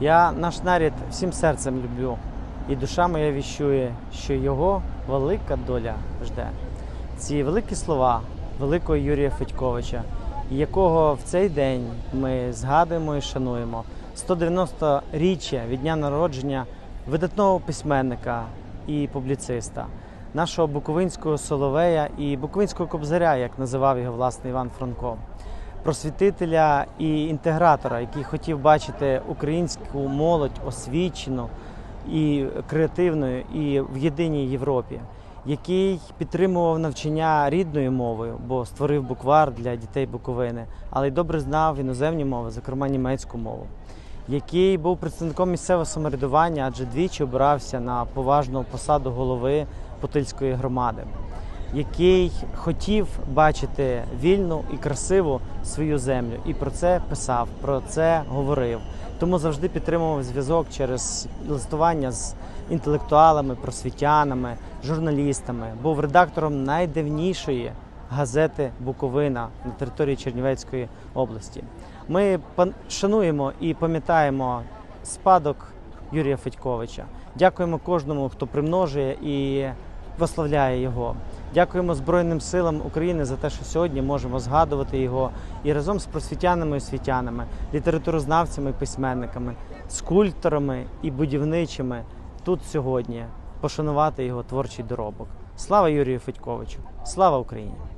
Я наш нарід всім серцем люблю, і душа моя віщує, що його велика доля жде. Ці великі слова великого Юрія Федьковича, якого в цей день ми згадуємо і шануємо. 190-річчя від дня народження видатного письменника і публіциста, нашого буковинського соловея і буковинського кобзаря, як називав його власне Іван Франко просвітителя і інтегратора, який хотів бачити українську молодь освічену і креативною і в єдиній Європі, який підтримував навчання рідною мовою, бо створив буквар для дітей Буковини, але й добре знав іноземні мови, зокрема німецьку мову. Який був представником місцевого самоврядування, адже двічі обирався на поважну посаду голови Путильської громади який хотів бачити вільну і красиву свою землю, і про це писав, про це говорив. Тому завжди підтримував зв'язок через листування з інтелектуалами, просвітянами, журналістами. Був редактором найдавнішої газети Буковина на території Чернівецької області. Ми шануємо і пам'ятаємо спадок Юрія Федьковича. Дякуємо кожному, хто примножує і прославляє його. Дякуємо Збройним силам України за те, що сьогодні можемо згадувати його і разом з просвітянами освітянами, літературознавцями і письменниками, скульпторами і будівничими тут сьогодні пошанувати його творчий доробок. Слава Юрію Федьковичу! Слава Україні!